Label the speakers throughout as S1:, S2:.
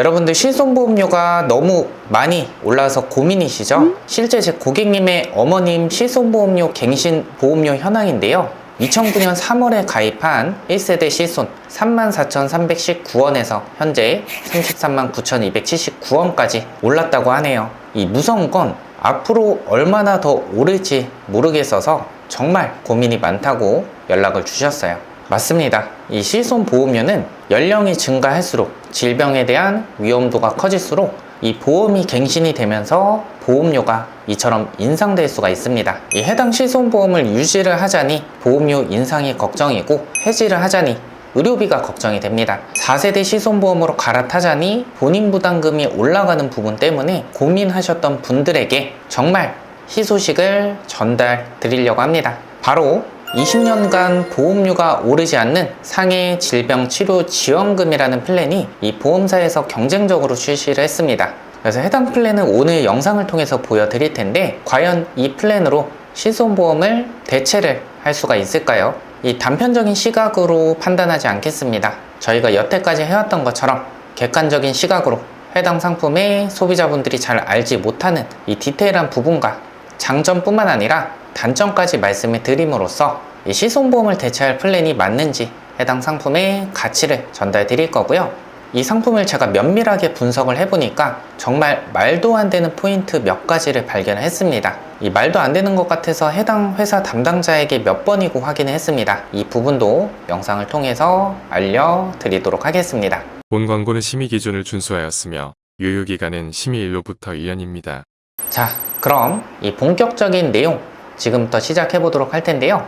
S1: 여러분들 실손보험료가 너무 많이 올라서 고민이시죠? 실제 제 고객님의 어머님 실손보험료 갱신 보험료 현황인데요. 2009년 3월에 가입한 1세대 실손 34,319원에서 현재 339,279원까지 올랐다고 하네요. 이 무서운 건 앞으로 얼마나 더 오를지 모르겠어서 정말 고민이 많다고 연락을 주셨어요. 맞습니다. 이 실손 보험료는 연령이 증가할수록 질병에 대한 위험도가 커질수록 이 보험이 갱신이 되면서 보험료가 이처럼 인상될 수가 있습니다. 이 해당 실손보험을 유지를 하자니 보험료 인상이 걱정이고 해지를 하자니 의료비가 걱정이 됩니다. 4세대 실손보험으로 갈아타자니 본인 부담금이 올라가는 부분 때문에 고민하셨던 분들에게 정말 희소식을 전달 드리려고 합니다. 바로 20년간 보험료가 오르지 않는 상해 질병 치료 지원금이라는 플랜이 이 보험사에서 경쟁적으로 출시를 했습니다. 그래서 해당 플랜은 오늘 영상을 통해서 보여드릴 텐데 과연 이 플랜으로 실손보험을 대체를 할 수가 있을까요? 이 단편적인 시각으로 판단하지 않겠습니다. 저희가 여태까지 해왔던 것처럼 객관적인 시각으로 해당 상품의 소비자분들이 잘 알지 못하는 이 디테일한 부분과 장점뿐만 아니라 단점까지 말씀을 드림으로써 이 실손보험을 대체할 플랜이 맞는지 해당 상품의 가치를 전달 드릴 거고요. 이 상품을 제가 면밀하게 분석을 해보니까 정말 말도 안 되는 포인트 몇 가지를 발견을 했습니다. 이 말도 안 되는 것 같아서 해당 회사 담당자에게 몇 번이고 확인을 했습니다. 이 부분도 영상을 통해서 알려드리도록 하겠습니다.
S2: 본 광고는 심의 기준을 준수하였으며 유효기간은 심의일로부터 1년입니다.
S1: 자, 그럼 이 본격적인 내용 지금부터 시작해 보도록 할 텐데요.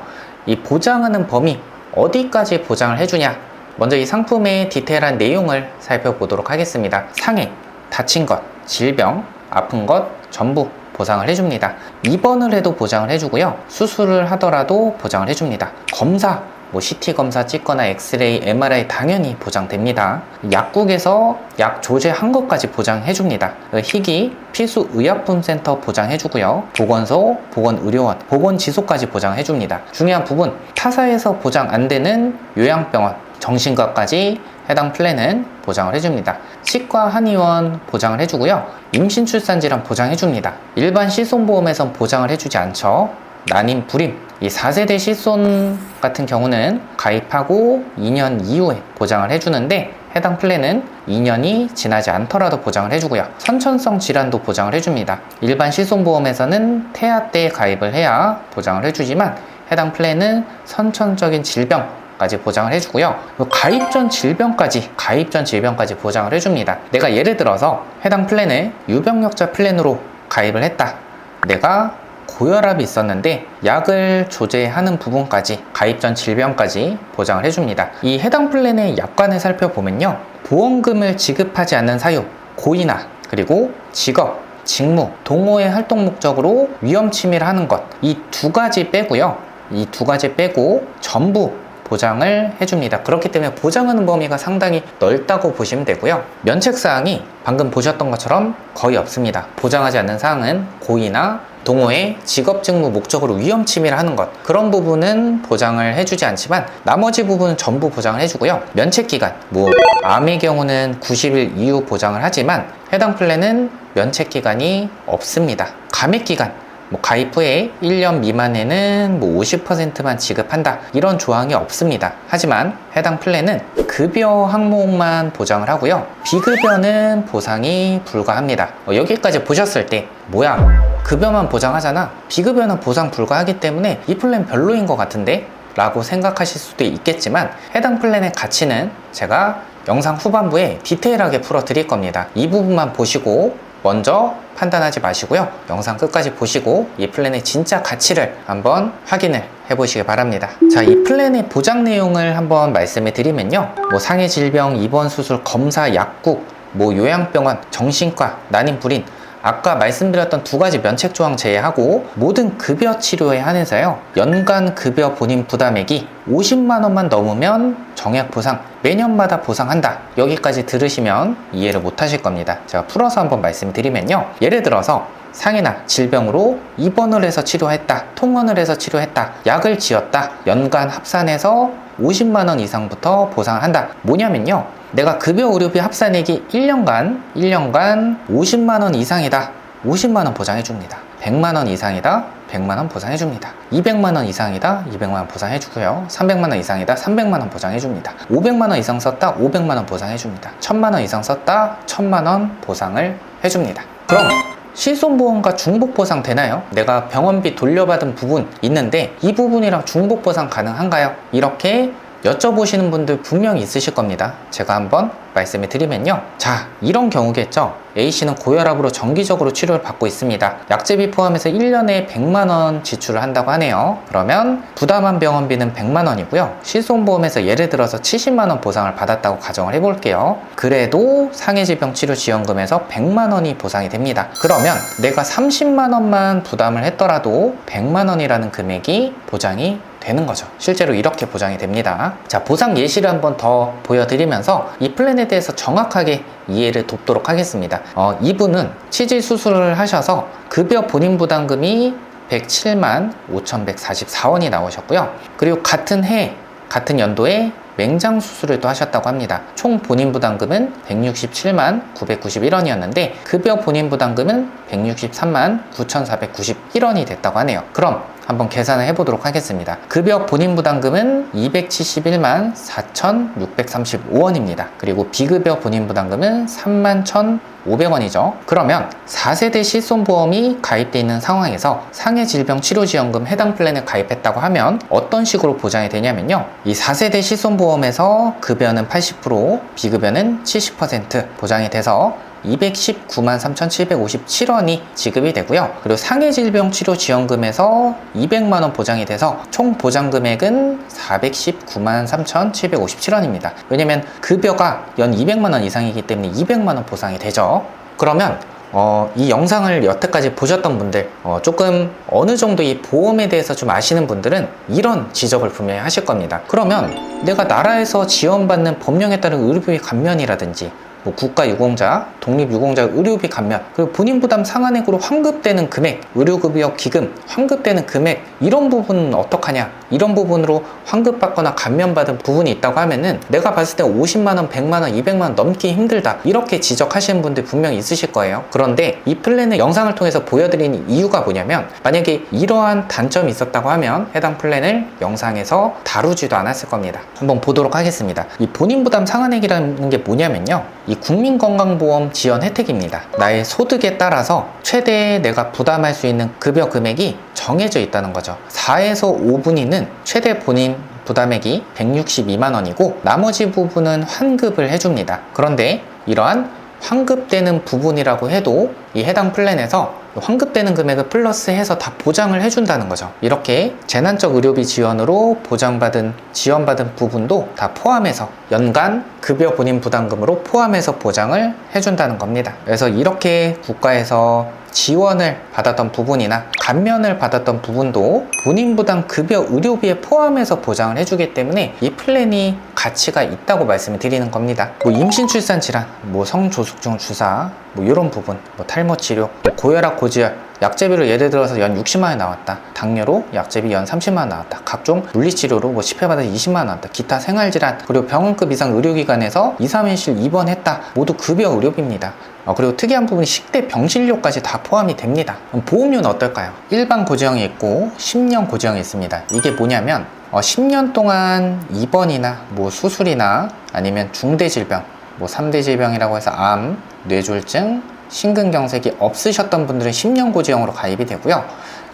S1: 이 보장하는 범위 어디까지 보장을 해주냐? 먼저 이 상품의 디테일한 내용을 살펴보도록 하겠습니다. 상해, 다친 것, 질병, 아픈 것 전부 보상을 해줍니다. 입원을 해도 보장을 해주고요. 수술을 하더라도 보장을 해줍니다. 검사, 뭐 CT 검사 찍거나 엑스레이, MRI 당연히 보장됩니다. 약국에서 약 조제한 것까지 보장해줍니다. 희귀, 필수 의약품센터 보장해주고요. 보건소, 보건의료원, 보건지소까지 보장해줍니다. 중요한 부분, 타사에서 보장 안 되는 요양병원, 정신과까지 해당 플랜은 보장을 해줍니다. 치과, 한의원 보장을 해주고요. 임신 출산 질환 보장해줍니다. 일반 실손보험에선 보장을 해주지 않죠. 난임, 불임, 이 4세대 실손 같은 경우는 가입하고 2년 이후에 보장을 해주는데 해당 플랜은 2년이 지나지 않더라도 보장을 해주고요. 선천성 질환도 보장을 해줍니다. 일반 실손보험에서는 태아 때 가입을 해야 보장을 해주지만 해당 플랜은 선천적인 질병 까지 보장을 해주고요. 가입 전 질병까지 가입 전 질병까지 보장을 해줍니다. 내가 예를 들어서 해당 플랜을 유병력자 플랜으로 가입을 했다. 내가 고혈압이 있었는데 약을 조제하는 부분까지 가입 전 질병까지 보장을 해줍니다. 이 해당 플랜의 약관을 살펴보면요. 보험금을 지급하지 않는 사유, 고의나 그리고 직업, 직무, 동호회 활동 목적으로 위험 침해를 하는 것 이 두 가지 빼고요. 이 두 가지 빼고 전부 보장을 해줍니다. 그렇기 때문에 보장하는 범위가 상당히 넓다고 보시면 되고요. 면책사항이 방금 보셨던 것처럼 거의 없습니다. 보장하지 않는 사항은 고의나 동호회, 직업 직무 목적으로 위험 침해를 하는 것 그런 부분은 보장을 해주지 않지만 나머지 부분은 전부 보장을 해주고요. 면책 기간, 뭐 암의 경우는 90일 이후 보장을 하지만 해당 플랜은 면책 기간이 없습니다. 감액 기간, 뭐 가입 후에 1년 미만에는 뭐 50%만 지급한다 이런 조항이 없습니다. 하지만 해당 플랜은 급여 항목만 보장을 하고요. 비급여는 보상이 불가합니다. 어, 여기까지 보셨을 때 뭐야 급여만 보장하잖아 비급여는 보상 불가하기 때문에 이 플랜 별로인 것 같은데 라고 생각하실 수도 있겠지만 해당 플랜의 가치는 제가 영상 후반부에 디테일하게 풀어 드릴 겁니다. 이 부분만 보시고 먼저 판단하지 마시고요. 영상 끝까지 보시고 이 플랜의 진짜 가치를 한번 확인을 해보시기 바랍니다. 자, 이 플랜의 보장 내용을 한번 말씀해 드리면요. 뭐 상해 질병, 입원 수술, 검사, 약국, 뭐 요양병원, 정신과, 난임 불인 아까 말씀드렸던 두 가지 면책 조항 제외하고 모든 급여 치료에 한해서요 연간 급여 본인 부담액이 50만 원만 넘으면 정액 보상 매년마다 보상한다. 여기까지 들으시면 이해를 못 하실 겁니다. 제가 풀어서 한번 말씀드리면요. 예를 들어서 상해나 질병으로 입원을 해서 치료했다 통원을 해서 치료했다 약을 지었다 연간 합산해서 50만 원 이상부터 보상을 한다. 뭐냐면요 내가 급여 의료비 합산액이 1년간 1년간 50만 원 이상이다. 50만 원 보장해 줍니다. 100만 원 이상이다. 100만 원 보상해 줍니다. 200만 원 이상이다. 200만 원 보상해 주고요. 300만 원 이상이다. 300만 원 보장해 줍니다. 500만 원 이상 썼다. 500만 원 보상해 줍니다. 1000만 원 이상 썼다. 1000만 원 보상을 해 줍니다. 그럼 실손보험과 중복보상 되나요? 내가 병원비 돌려받은 부분 있는데 이 부분이랑 중복보상 가능한가요? 이렇게 여쭤보시는 분들 분명히 있으실 겁니다. 제가 한번 말씀해 드리면요. 자, 이런 경우겠죠. A씨는 고혈압으로 정기적으로 치료를 받고 있습니다. 약제비 포함해서 1년에 100만원 지출을 한다고 하네요. 그러면 부담한 병원비는 100만원이고요. 실손보험에서 예를 들어서 70만원 보상을 받았다고 가정을 해볼게요. 그래도 상해질병 치료 지원금에서 100만원이 보상이 됩니다. 그러면 내가 30만원만 부담을 했더라도 100만원이라는 금액이 보장이 되는 거죠. 실제로 이렇게 보장이 됩니다. 자, 보상 예시를 한번 더 보여드리면서 이 플랜 에 대해서 정확하게 이해를 돕도록 하겠습니다. 어, 이분은 치질 수술을 하셔서 급여 본인 부담금이 107만 5,144원이 나오셨고요. 그리고 같은 해, 같은 연도에 맹장 수술을 또 하셨다고 합니다. 총 본인 부담금은 167만 991원이었는데 급여 본인 부담금은 163만 9,491원이 됐다고 하네요. 그럼 한번 계산을 해보도록 하겠습니다. 급여 본인 부담금은 271만 4,635원입니다. 그리고 비급여 본인 부담금은 3만 1,500원이죠. 그러면 4세대 실손보험이 가입되어 있는 상황에서 상해질병치료지원금 해당 플랜에 가입했다고 하면 어떤 식으로 보장이 되냐면요. 이 4세대 실손보험에서 급여는 80%, 비급여는 70% 보장이 돼서 219만 3,757원이 지급이 되고요. 그리고 상해질병치료지원금에서 200만 원 보장이 돼서 총 보장 금액은 419만 3,757원입니다. 왜냐면 급여가 연 200만 원 이상이기 때문에 200만 원 보상이 되죠. 그러면 어, 이 영상을 여태까지 보셨던 분들, 어, 조금 어느 정도 이 보험에 대해서 좀 아시는 분들은 이런 지적을 분명히 하실 겁니다. 그러면 내가 나라에서 지원받는 법령에 따른 의료비 감면이라든지 뭐 국가유공자, 독립유공자 의료비 감면, 그리고 본인 부담 상한액으로 환급되는 금액, 의료급여 기금, 환급되는 금액, 이런 부분은 어떡하냐? 이런 부분으로 환급받거나 감면받은 부분이 있다고 하면은 내가 봤을 때 50만 원, 100만 원, 200만 원 넘기 힘들다. 이렇게 지적하시는 분들 분명히 있으실 거예요. 그런데 이 플랜의 영상을 통해서 보여드리는 이유가 뭐냐면 만약에 이러한 단점이 있었다고 하면 해당 플랜을 영상에서 다루지도 않았을 겁니다. 한번 보도록 하겠습니다. 이 본인 부담 상한액이라는 게 뭐냐면요. 이 국민건강보험 지원 혜택입니다. 나의 소득에 따라서 최대 내가 부담할 수 있는 급여 금액이 정해져 있다는 거죠. 4에서 5분위는 최대 본인 부담액이 162만 원이고 나머지 부분은 환급을 해줍니다. 그런데 이러한 환급되는 부분이라고 해도 이 해당 플랜에서 환급되는 금액을 플러스해서 다 보장을 해준다는 거죠. 이렇게 재난적 의료비 지원으로 보장받은 지원받은 부분도 다 포함해서 연간 급여 본인 부담금으로 포함해서 보장을 해준다는 겁니다. 그래서 이렇게 국가에서 지원을 받았던 부분이나 감면을 받았던 부분도 본인 부담 급여 의료비에 포함해서 보장을 해주기 때문에 이 플랜이 가치가 있다고 말씀을 드리는 겁니다. 뭐 임신 출산 질환, 뭐 성조숙증 주사, 뭐 이런 부분, 뭐 탈모 치료, 뭐 고혈압 고지혈, 약제비로 예를 들어서 연 60만 원 나왔다. 당뇨로 약제비 연 30만 원 나왔다. 각종 물리치료로 뭐 10회 받아 20만 원 나왔다. 기타 생활질환 그리고 병원급 이상 의료기관에서 2, 3일실 입원했다. 모두 급여 의료비입니다. 어, 그리고 특이한 부분이 식대 병실료까지 다 포함이 됩니다. 보험료는 어떨까요? 일반 고지형이 있고 10년 고지형이 있습니다. 이게 뭐냐면 어, 10년 동안 입원이나 뭐 수술이나 아니면 중대 질병, 뭐 3대 질병이라고 해서 암, 뇌졸중, 심근경색이 없으셨던 분들은 10년 고지형으로 가입이 되고요.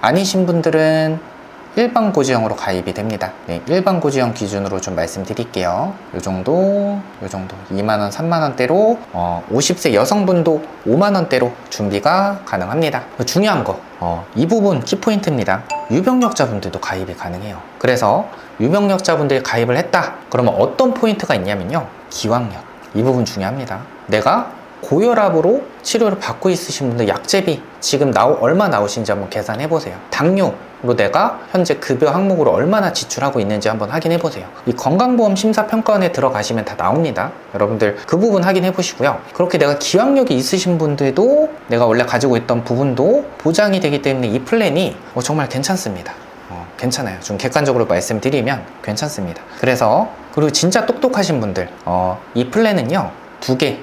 S1: 아니신 분들은 일반 고지형으로 가입이 됩니다. 네, 일반 고지형 기준으로 좀 말씀드릴게요. 요 정도, 요 정도 2만 원, 3만 원대로 어, 50세 여성분도 5만 원대로 준비가 가능합니다. 중요한 거, 어, 이 부분 키포인트입니다. 유병력자분들도 가입이 가능해요. 그래서 유병력자분들이 가입을 했다. 그러면 어떤 포인트가 있냐면요. 기왕력. 이 부분 중요합니다. 내가 고혈압으로 치료를 받고 있으신 분들 약제비 지금 나오, 얼마 나오신지 한번 계산해 보세요. 당뇨로 내가 현재 급여 항목으로 얼마나 지출하고 있는지 한번 확인해 보세요. 이 건강보험 심사평가원에 들어가시면 다 나옵니다. 여러분들 그 부분 확인해 보시고요. 그렇게 내가 기왕력이 있으신 분들도 내가 원래 가지고 있던 부분도 보장이 되기 때문에 이 플랜이 어, 정말 괜찮습니다. 어, 괜찮아요. 좀 객관적으로 말씀드리면 괜찮습니다. 그래서 그 그리고 진짜 똑똑하신 분들, 어, 이 플랜은요, 두 개,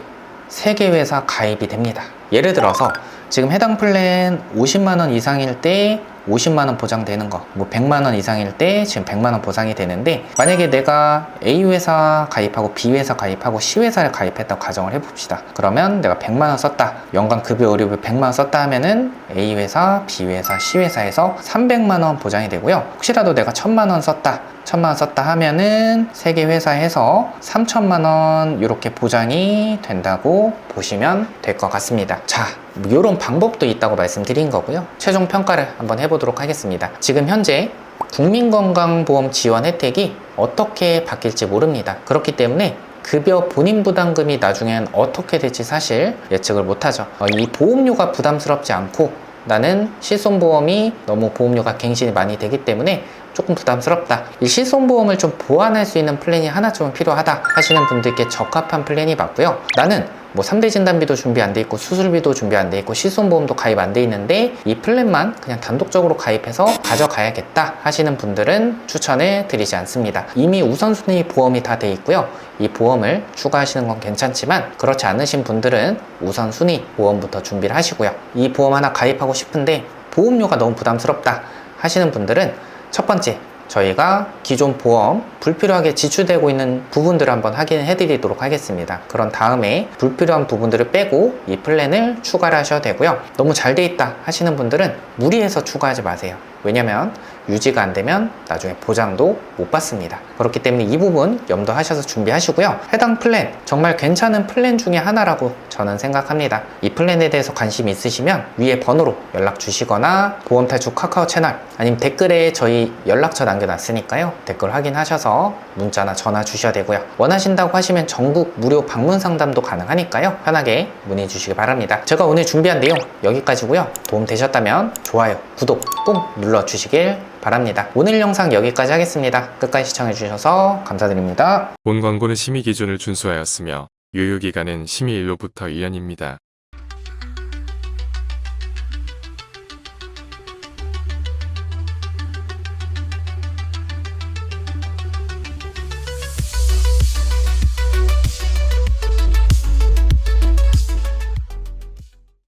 S1: 세개 회사 가입이 됩니다. 예를 들어서 지금 해당 플랜 50만원 이상일 때 50만원 보장되는 거, 뭐 100만원 이상일 때 지금 100만원 보상이 되는데, 만약에 내가 A 회사 가입하고 B 회사 가입하고 C 회사를 가입했다고 가정을 해봅시다. 그러면 내가 100만원 썼다. 연간 급여 의료비 100만원 썼다 하면은 A 회사, B 회사, C 회사에서 300만원 보장이 되고요. 혹시라도 내가 1000만원 썼다. 1000만원 썼다 하면은 세 개 회사에서 3000만원 이렇게 보장이 된다고 보시면 될 것 같습니다. 자, 이런 방법도 있다고 말씀드린 거고요. 최종 평가를 한번 해보도록 하겠습니다. 지금 현재 국민건강보험 지원 혜택이 어떻게 바뀔지 모릅니다. 그렇기 때문에 급여 본인 부담금이 나중엔 어떻게 될지 사실 예측을 못하죠. 어, 이 보험료가 부담스럽지 않고 나는 실손보험이 너무 보험료가 갱신이 많이 되기 때문에 조금 부담스럽다. 이 실손보험을 좀 보완할 수 있는 플랜이 하나 좀 필요하다 하시는 분들께 적합한 플랜이 맞고요. 나는 뭐 3대 진단비도 준비 안 돼 있고 수술비도 준비 안 돼 있고 실손보험도 가입 안 돼 있는데 이 플랜만 그냥 단독적으로 가입해서 가져가야겠다 하시는 분들은 추천을 드리지 않습니다. 이미 우선순위 보험이 다 돼 있고요. 이 보험을 추가하시는 건 괜찮지만 그렇지 않으신 분들은 우선순위 보험부터 준비를 하시고요. 이 보험 하나 가입하고 싶은데 보험료가 너무 부담스럽다 하시는 분들은 첫 번째 저희가 기존 보험 불필요하게 지출되고 있는 부분들을 한번 확인해 드리도록 하겠습니다. 그런 다음에 불필요한 부분들을 빼고 이 플랜을 추가를 하셔도 되고요. 너무 잘 돼 있다 하시는 분들은 무리해서 추가하지 마세요. 왜냐면 유지가 안 되면 나중에 보장도 못 받습니다. 그렇기 때문에 이 부분 염두하셔서 준비하시고요. 해당 플랜 정말 괜찮은 플랜 중에 하나라고 저는 생각합니다. 이 플랜에 대해서 관심 있으시면 위에 번호로 연락 주시거나 보험 탈출 카카오 채널 아니면 댓글에 저희 연락처 남겨놨으니까요. 댓글 확인하셔서 문자나 전화 주셔야 되고요. 원하신다고 하시면 전국 무료 방문 상담도 가능하니까요. 편하게 문의 주시기 바랍니다. 제가 오늘 준비한 내용 여기까지고요. 도움 되셨다면 좋아요, 구독 꼭 눌러주시길 바랍니다. 오늘 영상 여기까지 하겠습니다. 끝까지 시청해주셔서 감사드립니다.
S2: 본 광고는 심의 기준을 준수하였으며 유효기간은 심의 일로부터 1년입니다.